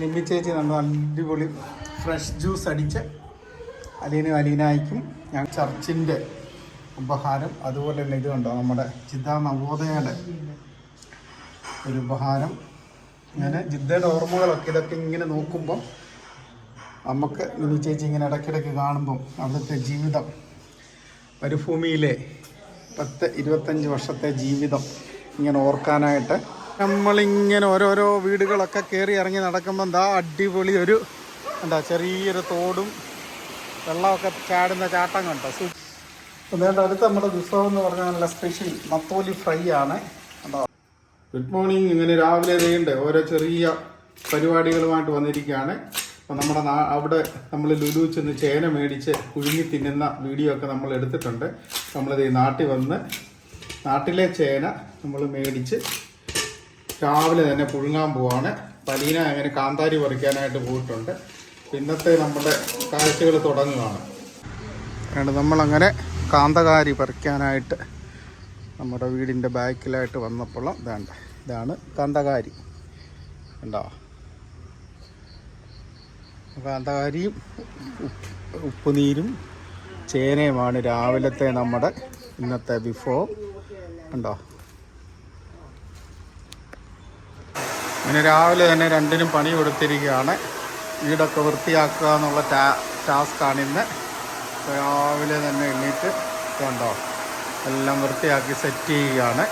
നിമ്മി ചേച്ചി നമ്മൾ അടിപൊളി ഫ്രഷ് ജ്യൂസ് അടിച്ച് അലീനും അലീനായിക്കും ഞാൻ ചർച്ചിന്റെ ഉപഹാരം അതുപോലെ തന്നെ ഇത് കണ്ടോ നമ്മുടെ ജിദ്ദ നവോദയയുടെ ഒരു ഉപഹാരം. അങ്ങനെ ജിദ്ദയുടെ ഓർമ്മകളൊക്കെ ഇതൊക്കെ ഇങ്ങനെ നോക്കുമ്പം നമുക്ക് നിമ്മി ചേച്ചി ഇങ്ങനെ ഇടയ്ക്കിടയ്ക്ക് കാണുമ്പം അവിടുത്തെ ജീവിതം മരുഭൂമിയിലെ പത്ത് ഇരുപത്തഞ്ച് വർഷത്തെ ജീവിതം ഇങ്ങനെ ഓർക്കാനായിട്ട് നമ്മളിങ്ങനെ ഓരോരോ വീടുകളൊക്കെ കയറി ഇറങ്ങി നടക്കുമ്പോൾ എന്താ അടിപൊളി ഒരു എന്താ ചെറിയൊരു തോടും വെള്ളമൊക്കെ ചാടുന്ന ചാട്ടം കണ്ടോ സൂ അടുത്ത നമ്മുടെ വിഭവം എന്ന് പറഞ്ഞാൽ സ്പെഷ്യൽ മത്തോലി ഫ്രൈ ആണ്. കണ്ടോ? ഗുഡ് മോർണിംഗ് ഇങ്ങനെ രാവിലെ ചെയ്യണ്ടേ ഓരോ ചെറിയ പരിപാടികളുമായിട്ട് വന്നിരിക്കുകയാണ്. അപ്പോൾ നമ്മുടെ അവിടെ നമ്മൾ ലുലു ചെന്ന് ചേന മേടിച്ച് കുഴുങ്ങി തിന്നുന്ന വീഡിയോ ഒക്കെ നമ്മൾ എടുത്തിട്ടുണ്ട്. നമ്മളിത് ഈ നാട്ടിൽ വന്ന് നാട്ടിലെ ചേന നമ്മൾ മേടിച്ച് രാവിലെ തന്നെ പുഴുങ്ങാൻ പോവാണ്. പലീന അങ്ങനെ കാന്താരി പറിക്കാനായിട്ട് പോയിട്ടുണ്ട്. ഇന്നത്തെ നമ്മുടെ കാഴ്ചകൾ തുടങ്ങുകയാണ്. അതുകൊണ്ട് നമ്മളങ്ങനെ കാന്തകാരി പറിക്കാനായിട്ട് നമ്മുടെ വീടിന്റെ ബാക്കിലായിട്ട് വന്നപ്പോൾ ഇതാണ്ട് ഇതാണ് കാന്തകാരി. ഉണ്ടോ കാന്തകാരിയും ഉപ്പ് ഉപ്പുനീരും ചേനയുമാണ് രാവിലത്തെ നമ്മുടെ ഇന്നത്തെ ബിഫോ ഉണ്ടോ അങ്ങനെ രാവിലെ തന്നെ രണ്ടിനും പണി കൊടുത്തിരിക്കുകയാണ്. വീടൊക്കെ വൃത്തിയാക്കുക എന്നുള്ള ടാ ടാസ്ക്കാണ് ഇന്ന്. രാവിലെ തന്നെ എണ്ണീറ്റ് കണ്ടോ എല്ലാം വൃത്തിയാക്കി സെറ്റ് ചെയ്യുകയാണ്.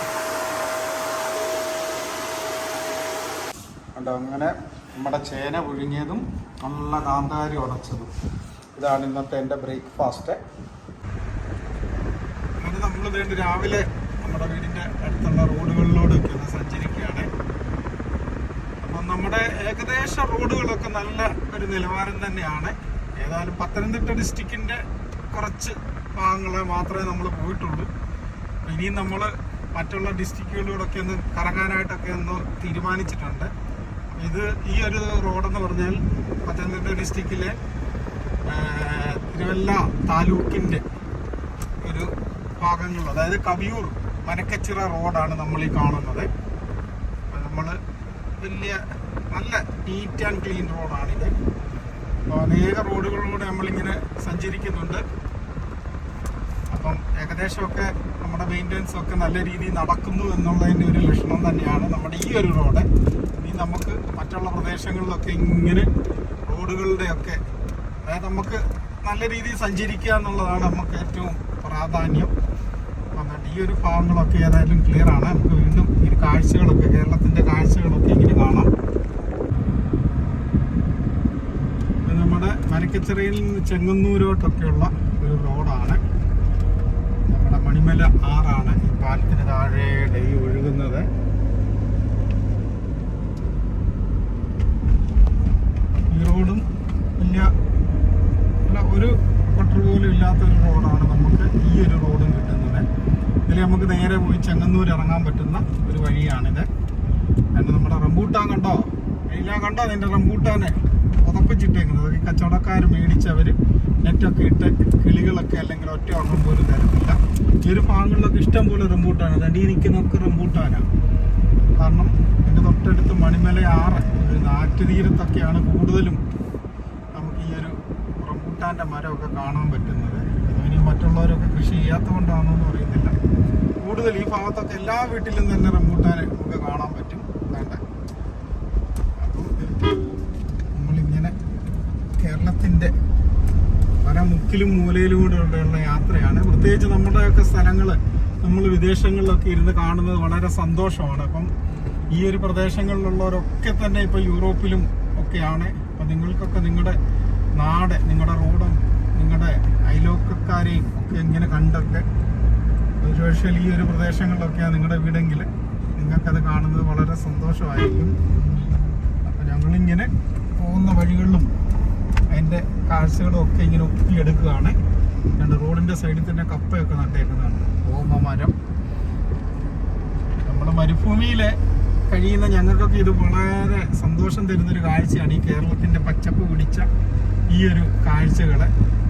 കണ്ടോ അങ്ങനെ നമ്മുടെ ചേന പുഴുങ്ങിയതും നല്ല കാന്താരി ഉടച്ചതും. ഇതാണ് ഇന്നത്തെ എന്റെ ബ്രേക്ക്ഫാസ്റ്റ്. അങ്ങനെ നമ്മൾ വേണ്ടി രാവിലെ നമ്മുടെ വീടിന്റെ അടുത്തുള്ള റോഡുകളിലൂടെയൊക്കെ ഒന്ന് സഞ്ചരിക്കുകയാണ്. നമ്മുടെ ഏകദേശ റോഡുകളൊക്കെ നല്ല ഒരു നിലവാരം തന്നെയാണ്. ഏതായാലും പത്തനംതിട്ട ഡിസ്ട്രിക്റ്റിന്റെ കുറച്ച് ഭാഗങ്ങളെ മാത്രമേ നമ്മൾ പോയിട്ടുള്ളൂ. ഇനിയും നമ്മൾ മറ്റുള്ള ഡിസ്ട്രിക്റ്റുകളിലൂടെയൊക്കെ ഒന്ന് കറങ്ങാനായിട്ടൊക്കെ ഒന്ന് തീരുമാനിച്ചിട്ടുണ്ട്. ഇത് ഈ ഒരു റോഡെന്ന് പറഞ്ഞാൽ പത്തനംതിട്ട ഡിസ്ട്രിക്റ്റിലെ തിരുവല്ല താലൂക്കിന്റെ ഒരു ഭാഗങ്ങൾ അതായത് കവിയൂർ മനക്കച്ചിറ റോഡാണ് നമ്മൾ ഈ കാണുന്നത്. നമ്മൾ വലിയ നല്ല നീറ്റ് ആൻഡ് ക്ലീൻ റോഡാണിത് അപ്പോൾ അനേക റോഡുകളിലൂടെ നമ്മളിങ്ങനെ സഞ്ചരിക്കുന്നുണ്ട്. അപ്പം ഏകദേശമൊക്കെ നമ്മുടെ മെയിന്റനൻസ് ഒക്കെ നല്ല രീതിയിൽ നടക്കുന്നു എന്നുള്ളതിന്റെ ഒരു ലക്ഷണം തന്നെയാണ് നമ്മുടെ ഈ ഒരു റോഡ് ഇനി നമുക്ക് മറ്റുള്ള പ്രദേശങ്ങളിലൊക്കെ ഇങ്ങനെ റോഡുകളുടെയൊക്കെ അതായത് നമുക്ക് നല്ല രീതിയിൽ സഞ്ചരിക്കുക എന്നുള്ളതാണ് നമുക്ക് ഏറ്റവും പ്രാധാന്യം. ഒരു ഭാഗങ്ങളൊക്കെ ഏതായാലും ക്ലിയർ ആണ്. നമുക്ക് വീണ്ടും ഈ കാഴ്ചകളൊക്കെ കേരളത്തിന്റെ കാഴ്ചകളൊക്കെ ഇങ്ങനെ കാണാം. നമ്മുടെ മരക്കച്ചിറയിൽ നിന്ന് ചെങ്ങന്നൂരോട്ടൊക്കെയുള്ള ഒരു റോഡാണ്. നമ്മുടെ മണിമല ആറാണ് ഈ പാലത്തിന് താഴെ ഈ ഒഴുകുന്നത്. ഈ റോഡും വലിയ ഒരു പട്ടർ പോലും ഇല്ലാത്ത ഒരു റോഡാണ് നമുക്ക് ഈ ഒരു റോഡും കിട്ടുന്നത്. ഇതിൽ നമുക്ക് നേരെ പോയി ചെങ്ങന്നൂർ ഇറങ്ങാൻ പറ്റുന്ന ഒരു വഴിയാണിത്. എന്റെ നമ്മുടെ റംബൂട്ടാൻ കണ്ടോ? ഇല്ല കണ്ടോ അതിന്റെ റംബൂട്ടാനെ? ഉറപ്പിച്ചിട്ടേക്കുന്നത് ഈ കച്ചവടക്കാർ മേടിച്ചവർ നെറ്റൊക്കെ ഇട്ട് കിളികളൊക്കെ അല്ലെങ്കിൽ ഒറ്റ ഒരെണ്ണം പോലും തരത്തില്ല. ഈ ഒരു ഭാഗങ്ങളിലൊക്കെ ഇഷ്ടം പോലെ റംബൂട്ടാണ് തണ്ടി നിൽക്കുന്നതൊക്കെ റംബൂട്ടാനാണ് കാരണം എന്റെ തൊട്ടടുത്ത് മണിമല ആറ് ഒരു നാറ്റുതീരത്തൊക്കെയാണ് കൂടുതലും നമുക്ക് ഈ ഒരു റംബൂട്ടാന്റെ മരമൊക്കെ കാണാൻ പറ്റുന്നത്. അതിന് മറ്റുള്ളവരൊക്കെ കൃഷി ചെയ്യാത്തതുകൊണ്ടാണോ എന്ന് അറിയത്തില്ല. കൂടുതൽ ഈ ഭാഗത്തൊക്കെ എല്ലാ വീട്ടിലും തന്നെ റംബൂട്ടാനെ നമുക്ക് കാണാൻ പറ്റും. വേണ്ട. നമ്മളിങ്ങനെ കേരളത്തിന്റെ പല മുക്കിലും മൂലയിലും യാത്രയാണ്. പ്രത്യേകിച്ച് നമ്മുടെയൊക്കെ സ്ഥലങ്ങൾ നമ്മൾ വിദേശങ്ങളിലൊക്കെ ഇരുന്ന് കാണുന്നത് വളരെ സന്തോഷമാണ്. അപ്പം ഈ ഒരു പ്രദേശങ്ങളിലുള്ളവരൊക്കെ തന്നെ ഇപ്പോൾ യൂറോപ്പിലും ഒക്കെയാണ്. അപ്പം നിങ്ങൾക്കൊക്കെ നിങ്ങളുടെ നാട് നിങ്ങളുടെ റോഡും നിങ്ങളുടെ അയലോക്കക്കാരെയും ഒക്കെ ഇങ്ങനെ കണ്ടൊക്കെ ഒരുപക്ഷെ ഈ ഒരു പ്രദേശങ്ങളിലൊക്കെയാണ് നിങ്ങളുടെ വീടെങ്കിൽ നിങ്ങൾക്കത് കാണുന്നത് വളരെ സന്തോഷമായിരിക്കും. അപ്പം ഞങ്ങളിങ്ങനെ പോകുന്ന വഴികളിലും അതിന്റെ കാഴ്ചകളും ഒക്കെ ഇങ്ങനെ ഒപ്പിയെടുക്കുകയാണ്. രണ്ട് റോഡിന്റെ സൈഡിൽ തന്നെ കപ്പയൊക്കെ നട്ടേക്കുന്നതാണ്. ഓമ മരം. നമ്മുടെ മരുഭൂമിയിൽ കഴിയുന്ന ഞങ്ങൾക്കൊക്കെ ഇത് വളരെ സന്തോഷം തരുന്നൊരു കാഴ്ചയാണ് ഈ കേരളത്തിന്റെ പച്ചപ്പ് പിടിച്ച ഈ ഒരു കാഴ്ചകൾ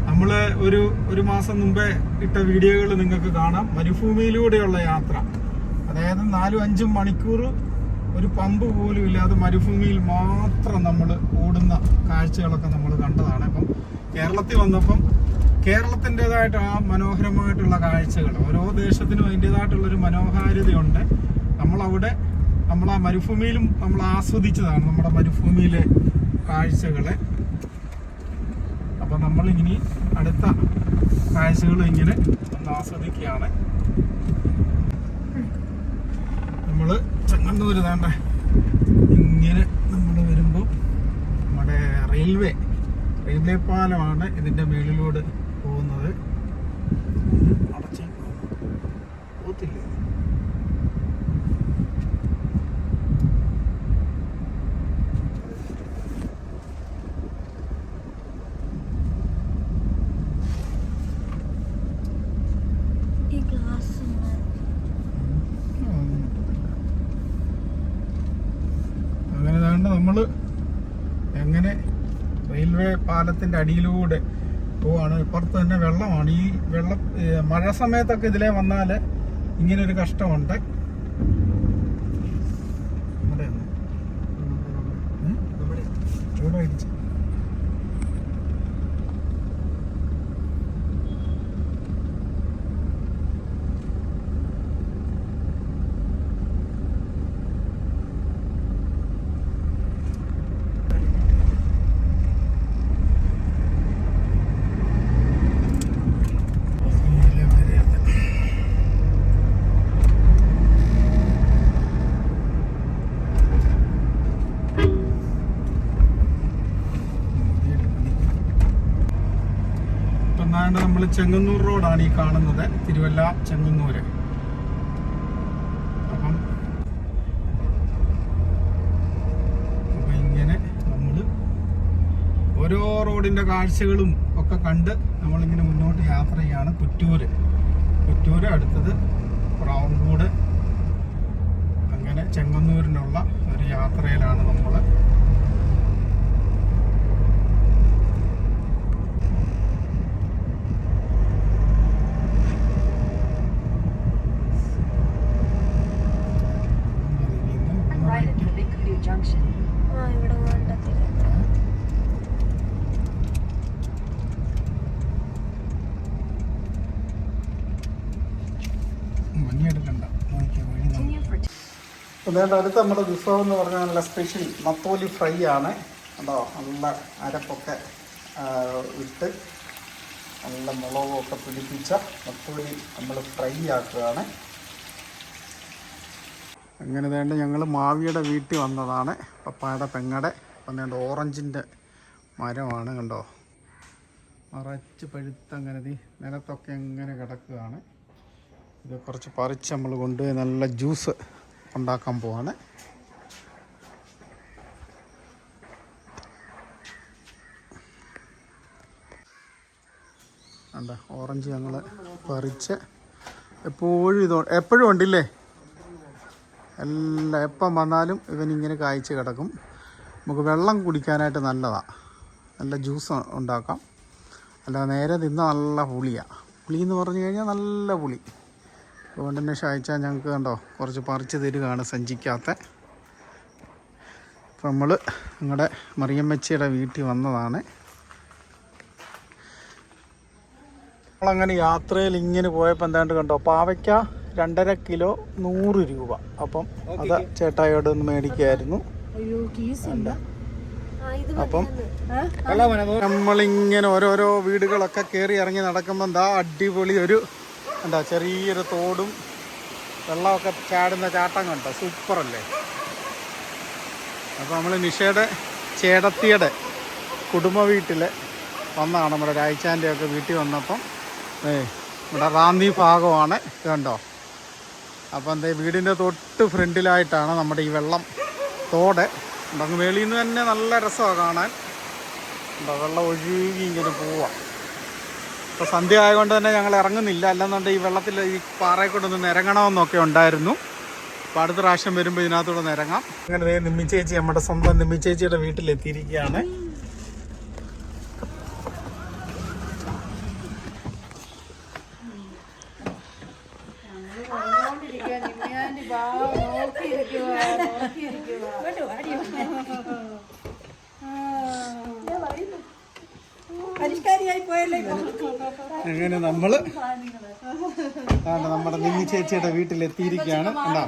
നമ്മൾ ഒരു ഒരു മാസം മുമ്പേ ഇട്ട വീഡിയോകൾ നിങ്ങൾക്ക് കാണാം. മരുഭൂമിയിലൂടെയുള്ള യാത്ര. അതായത് നാലും അഞ്ചും മണിക്കൂർ ഒരു പമ്പ് പോലും ഇല്ലാതെ മരുഭൂമിയിൽ മാത്രം നമ്മൾ ഓടുന്ന കാഴ്ചകളൊക്കെ നമ്മൾ കണ്ടതാണ്. അപ്പം കേരളത്തിൽ വന്നപ്പം കേരളത്തിന്റെതായിട്ട് ആ മനോഹരമായിട്ടുള്ള കാഴ്ചകൾ ഓരോ ദേശത്തിനും അതിന്റെതായിട്ടുള്ളൊരു മനോഹാരിതയുണ്ട്. നമ്മളവിടെ നമ്മൾ ആ മരുഭൂമിയിലും നമ്മൾ ആസ്വദിച്ചതാണ് നമ്മുടെ മരുഭൂമിയിലെ കാഴ്ചകളെ. അപ്പം നമ്മൾ ഇനി അടുത്ത കാഴ്ചകൾ ഇങ്ങനെ ഒന്ന് ആസ്വദിക്കുകയാണ്. നമ്മൾ ചെങ്ങന്നൂർ താണ്ട ഇങ്ങനെ നമ്മൾ വരുമ്പോൾ നമ്മുടെ റെയിൽവേ റെയിൽവേ പാലമാണ് ഇതിന്റെ മേളിലൂടെ പോകുന്നത്. അടച്ചേ പോത്തില്ലേ? അങ്ങനെ വേണ്ട നമ്മൾ എങ്ങനെ റെയിൽവേ പാലത്തിന്റെ അടിയിലൂടെ പോവാണ്. ഇപ്പുറത്ത് തന്നെ വെള്ളമാണ്. ഈ വെള്ളം മഴ സമയത്തൊക്കെ ഇതിലേ വന്നാൽ ഇങ്ങനെ ഒരു കഷ്ടമുണ്ട്. ഇവിടെ? ഇവിടെ ഇടിച്ച്. ഇതിലെ വരെയാണ്. ഇപ്പം എന്താണ്ട് നമ്മൾ ചെങ്ങന്നൂർ റോഡാണ് ഈ കാണുന്നത്. തിരുവല്ല ചെങ്ങന്നൂര്. അപ്പം അപ്പൊ ഇങ്ങനെ നമ്മൾ ഓരോ റോഡിന്റെ കാഴ്ചകളും ഒക്കെ കണ്ട് നമ്മളിങ്ങനെ മുന്നോട്ട് യാത്ര ചെയ്യാണ് കുറ്റൂര് കുറ്റൂര് അടുത്തത് പ്രാവൻകൂട് അങ്ങനെ ചെങ്ങന്നൂരിനുള്ള ഒരു യാത്രയിലാണ് നമ്മൾ അതുകൊണ്ട് അടുത്ത നമ്മുടെ വിഭവം എന്ന് പറഞ്ഞാൽ നല്ല സ്പെഷ്യൽ മത്തോലി ഫ്രൈ ആണ്. കേട്ടോ നല്ല അരപ്പൊക്കെ ഇട്ട് നല്ല മുളകൊക്കെ പിടിപ്പിച്ച മത്തോലി നമ്മൾ ഫ്രൈ ആക്കുകയാണ്. അങ്ങനെ വേണ്ട ഞങ്ങൾ മാവിയുടെ വീട്ടിൽ വന്നതാണ്. പപ്പായുടെ പെങ്ങടെ വന്നേണ്ട ഓറഞ്ചിന്റെ മരമാണ് കണ്ടോ? നിറച്ച് പഴുത്ത അങ്ങനെ ദേ നിലത്തൊക്കെ എങ്ങനെ കിടക്കുകയാണ്. ഇത് കുറച്ച് പറിച്ച് നമ്മൾ കൊണ്ടുപോയി നല്ല ജ്യൂസ് ഉണ്ടാക്കാൻ പോവാണ്. അണ്ട ഓറഞ്ച് ഞങ്ങൾ പറിച്ച് എപ്പോഴും ഇത് എപ്പോഴും ഉണ്ടില്ലേ? എല്ലാം എപ്പം വന്നാലും ഇവനിങ്ങനെ കായ്ച്ച് കിടക്കും. നമുക്ക് വെള്ളം കുടിക്കാനായിട്ട് നല്ലതാണ് നല്ല ജ്യൂസ് ഉണ്ടാക്കാം. അല്ല നേരെ തിന്ന നല്ല പുളിയാണ് പുളി എന്ന് പറഞ്ഞു കഴിഞ്ഞാൽ നല്ല പുളി. അതുകൊണ്ട് തന്നെ ഷായിച്ച ഞങ്ങൾക്ക് കണ്ടോ കുറച്ച് പറിച്ച് തരികയാണ് സഞ്ചിക്കാത്ത അപ്പം നമ്മൾ ഞങ്ങളുടെ മറിയമ്മച്ചിയുടെ വീട്ടിൽ വന്നതാണ്. നമ്മളങ്ങനെ യാത്രയിൽ ഇങ്ങനെ പോയപ്പോൾ എന്താണ്ട് കണ്ടോ പാവയ്ക്ക രണ്ടര കിലോ നൂറ് രൂപ. അപ്പം അത് ചേട്ടായോട് ഒന്ന് മേടിക്കായിരുന്നു. അയ്യോ കീസില്ല. ആ ഇത് അപ്പം. നമ്മളിങ്ങനെ ഓരോരോ വീടുകളൊക്കെ കയറി ഇറങ്ങി നടക്കുമ്പോൾ എന്താ അടിപൊളി ഒരു എന്താ ചെറിയൊരു തോടും വെള്ളമൊക്കെ ചാടുന്ന ചാട്ടം കണ്ടോ? സൂപ്പറല്ലേ? അപ്പോൾ നമ്മൾ നിഷയുടെ ചേടത്തിയുടെ കുടുംബ വീട്ടിൽ വന്നതാണ്. നമ്മുടെ രായ്ച്ചാന്റെ വീട്ടിൽ വന്നപ്പം ഏ ഇവിടെ റാന്തി ഭാഗമാണ് കണ്ടോ? അപ്പോൾ എന്താ വീടിന്റെ തൊട്ട് ഫ്രണ്ടിലായിട്ടാണ് നമ്മുടെ ഈ വെള്ളം തോട്. അങ്ങ് വെളിയിൽ നിന്ന് തന്നെ നല്ല രസമാണ് കാണാൻ. എന്താ വെള്ളം ഒഴുകി ഇങ്ങനെ പോവാം. ഇപ്പോൾ സന്ധ്യ ആയതുകൊണ്ട് തന്നെ ഞങ്ങൾ ഇറങ്ങുന്നില്ല. അല്ലെന്നുണ്ടെങ്കിൽ ഈ വെള്ളത്തിൽ ഈ പാറയെ കൊണ്ടൊന്ന് ഇറങ്ങണമെന്നൊക്കെ ഉണ്ടായിരുന്നു. അപ്പോൾ അടുത്ത പ്രാവശ്യം വരുമ്പോൾ ഇതിനകത്തൂടെ ഇറങ്ങാം അങ്ങനെ നിമ്മി ചേച്ചി നമ്മുടെ സ്വന്തം നിമ്മി ചേച്ചിയുടെ വീട്ടിലെത്തിയിരിക്കുകയാണ്. നോക്കിയിരിക്കുക നോക്കിയിരിക്കുക അങ്ങനെ നമ്മൾ നമ്മുടെ നിമ്മി ചേച്ചിയുടെ വീട്ടിലെത്തിയിരിക്കുകയാണ്. കണ്ടോ?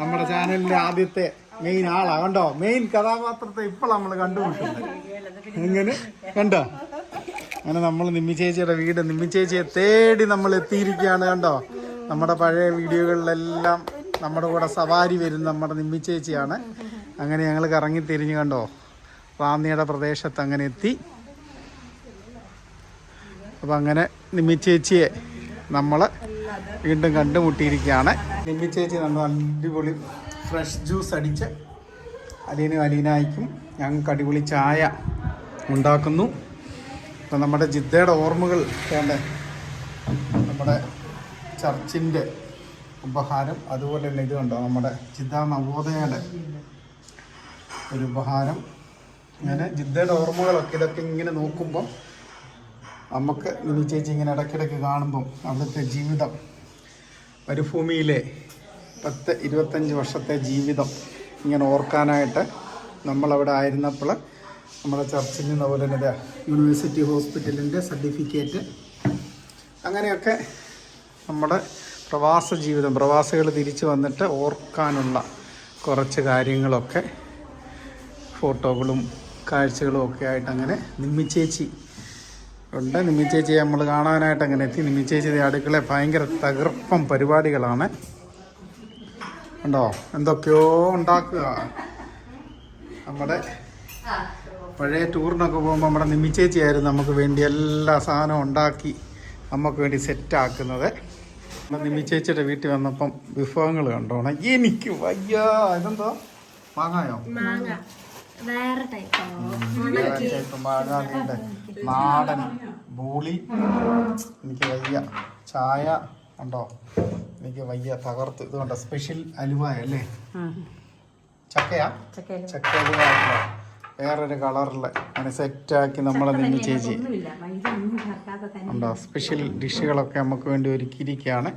നമ്മുടെ ചാനലിന്റെ ആദ്യത്തെ മെയിൻ ആളാ. കണ്ടോ? മെയിൻ കഥാപാത്രത്തെ ഇപ്പോൾ നമ്മൾ കണ്ടുപിട്ടുണ്ട് എങ്ങനെ കണ്ടോ? അങ്ങനെ നമ്മൾ നിമ്മി ചേച്ചിയുടെ വീട് നിമ്മി ചേച്ചിയെ തേടി നമ്മൾ എത്തിയിരിക്കുകയാണ്. കണ്ടോ? നമ്മുടെ പഴയ വീഡിയോകളിലെല്ലാം നമ്മുടെ കൂടെ സവാരി വരുന്ന നമ്മുടെ നിമ്മി ചേച്ചിയാണ്. അങ്ങനെ ഞങ്ങൾ കറങ്ങി തിരിഞ്ഞ് കണ്ടോ? റാന്നിയുടെ പ്രദേശത്ത് അങ്ങനെ എത്തി. അപ്പം അങ്ങനെ നിമ്മി ചേച്ചിയെ നമ്മൾ വീണ്ടും കണ്ടുമുട്ടിയിരിക്കുകയാണ്. നിമ്മി ചേച്ചി നമ്മൾ അടിപൊളി ഫ്രഷ് ജ്യൂസ് അടിച്ച് അലീനും അലീനായിക്കും ഞങ്ങൾക്ക് അടിപൊളി ചായ ഉണ്ടാക്കുന്നു. അപ്പം നമ്മുടെ ജിദ്ദയുടെ ഓർമ്മകൾ വേണ്ട? നമ്മുടെ ചർച്ചിന്റെ ഉപഹാരം അതുപോലെ തന്നെ ഇത് കണ്ടോ? നമ്മുടെ ജിദ്ദ നവോദയയുടെ ഒരു ഉപഹാരം. അങ്ങനെ ജിദ്ദയുടെ ഓർമ്മകളൊക്കെ ഇതൊക്കെ ഇങ്ങനെ നോക്കുമ്പം നമുക്ക് മിനി ചേച്ചി ഇങ്ങനെ ഇടയ്ക്കിടയ്ക്ക് കാണുമ്പം അവിടുത്തെ ജീവിതം. മരുഭൂമിയിലെ പത്ത് ഇരുപത്തഞ്ച് വർഷത്തെ ജീവിതം ഇങ്ങനെ ഓർക്കാനായിട്ട് നമ്മളവിടെ ആയിരുന്നപ്പോൾ നമ്മുടെ ചർച്ചിൽ നിന്ന് അതുപോലെ തന്നെ യൂണിവേഴ്സിറ്റി ഹോസ്പിറ്റലിന്റെ സർട്ടിഫിക്കറ്റ്. അങ്ങനെയൊക്കെ നമ്മുടെ പ്രവാസ ജീവിതം പ്രവാസികൾ തിരിച്ചു വന്നിട്ട് ഓർക്കാനുള്ള കുറച്ച് കാര്യങ്ങളൊക്കെ ഫോട്ടോകളും കാഴ്ചകളും ഒക്കെ ആയിട്ട് അങ്ങനെ നിമ്മിച്ചേച്ചി ഉണ്ട്. ചേച്ചി നമ്മൾ കാണാനായിട്ട് അങ്ങനെ എത്തി. നിമ്മിച്ചേച്ചി അടുക്കള ഭയങ്കര തകർപ്പം പരിപാടികളാണ്. ഉണ്ടോ? എന്തൊക്കെയോ ഉണ്ടാക്കുക. നമ്മുടെ പഴയ ടൂറിനൊക്കെ പോകുമ്പോൾ നമ്മുടെ നിമി ചേച്ചിയായിരുന്നു നമുക്ക് വേണ്ടി എല്ലാ സാധനവും ഉണ്ടാക്കി നമുക്ക് വേണ്ടി സെറ്റാക്കുന്നത് നമ്മുടെ ചേച്ചിയുടെ വീട്ടിൽ വന്നപ്പം വിഭവങ്ങൾ കണ്ടോണം. എനിക്ക് വയ്യ. ഇതെന്തോ? മാങ്ങായോ? മാങ്ങ. വേറെ ടൈപ്പ് നാടൻ ബൂളി. എനിക്ക് വയ്യ. ചായ ഉണ്ടോ? എനിക്ക് വയ്യ. തകർത്ത്. ഇത് കണ്ടോ സ്പെഷ്യൽ അലുവ അല്ലേ? ചക്കയാ? ചക്ക അലുവ? വേറൊരു കളറിൽ അങ്ങനെ സെറ്റാക്കി നമ്മളെ നിന്ന് ചേച്ചി ഉണ്ടോ? സ്പെഷ്യൽ ഡിഷുകളൊക്കെ നമുക്ക് വേണ്ടി ഒരുക്കിയിരിക്കുകയാണ്.